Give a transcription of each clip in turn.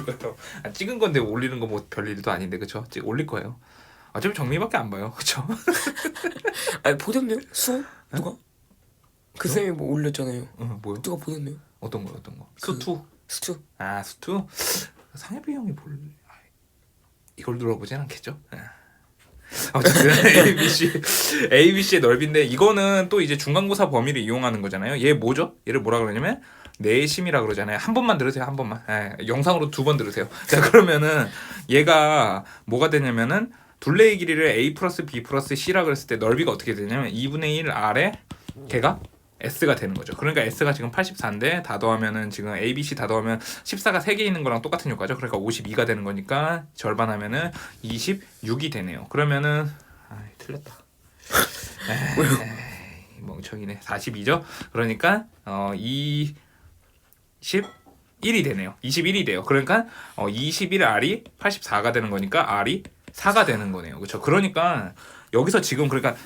올릴 거예요. 아, 찍은 건데 올리는 거 뭐 별일도 아닌데 그쵸? 찍 올릴 거예요. 어차피 정리밖에 안 봐요. 그쵸? 아니 보던데요? 수업 누가? 그 쌤이 뭐 올렸잖아요. 어, 뭐요? 누가 보던데요? 어떤 거 어떤 거? 그- 수투. 수투. 아 수투. 상해비 형이 볼 아, 이걸 들어보진 않겠죠? 예. 어쨌든 ABC ABC의 넓이인데 이거는 또 이제 중간고사 범위를 이용하는 거잖아요. 얘 뭐죠? 얘를 뭐라 그러냐면 내심이라 그러잖아요. 한 번만 들으세요. 한 번만. 예, 영상으로 두 번 들으세요. 자 그러면은 얘가 뭐가 되냐면은 둘레의 길이를 A 플러스 B 플러스 C라 그랬을 때 넓이가 어떻게 되냐면 2분의 1 R에 걔가 S가 되는 거죠. 그러니까 S가 지금 84인데 다 더하면은 지금 A, B, C 다 더하면 14가 3개 있는 거랑 똑같은 효과죠. 그러니까 52가 되는 거니까 절반하면은 26이 되네요. 그러면은 아, 틀렸다. 에이, 멍청이네. 42죠. 그러니까 어 21이 되네요. 21이 돼요. 그러니까 어 21R이 84가 되는 거니까 R이 4가 되는 거네요. 그렇죠? 그러니까 여기서 지금 그러니까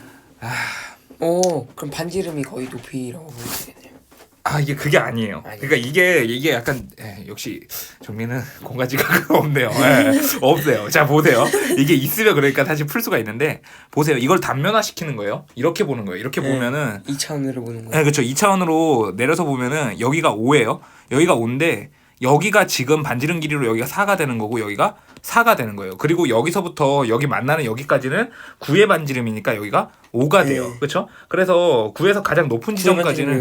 오 그럼 반지름이 거의 높이라고 보면 되겠네요. 아 이게 그게 아니에요. 아니에요. 그러니까 이게 이게 약간 에, 역시 정민은 공간 지각 없네요. 예, 없어요. 자 보세요. 이게 있으면 그러니까 사실 풀 수가 있는데 보세요. 이걸 단면화 시키는 거예요. 이렇게 보는 거예요. 이렇게 네. 보면은 이 차원으로 보는 네, 거예요. 그렇죠. 2차원으로 내려서 보면은 여기가 5예요. 여기가 5인데 여기가 지금 반지름 길이로 여기가 4가 되는 거고 여기가 4가 되는 거예요. 그리고 여기서부터 여기 만나는 여기까지는 9의 반지름이니까 여기가 5가 돼요. 네. 그렇죠? 그래서 9에서 가장 높은 지점까지는.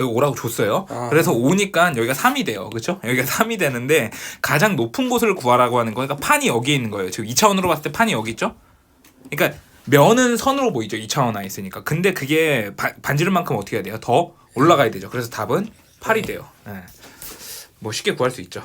여기 5라고 줬어요. 아. 그래서 5니까 여기가 3이 돼요. 그렇죠? 여기가 3이 되는데 가장 높은 곳을 구하라고 하는 거니까 판이 여기에 있는 거예요. 지금 2차원으로 봤을 때 판이 여기 있죠? 그러니까 면은 선으로 보이죠. 2차원 나 있으니까. 근데 그게 바- 반지름만큼 어떻게 해야 돼요? 더 올라가야 되죠. 그래서 답은 8이 돼요. 예. 뭐 쉽게 구할 수 있죠.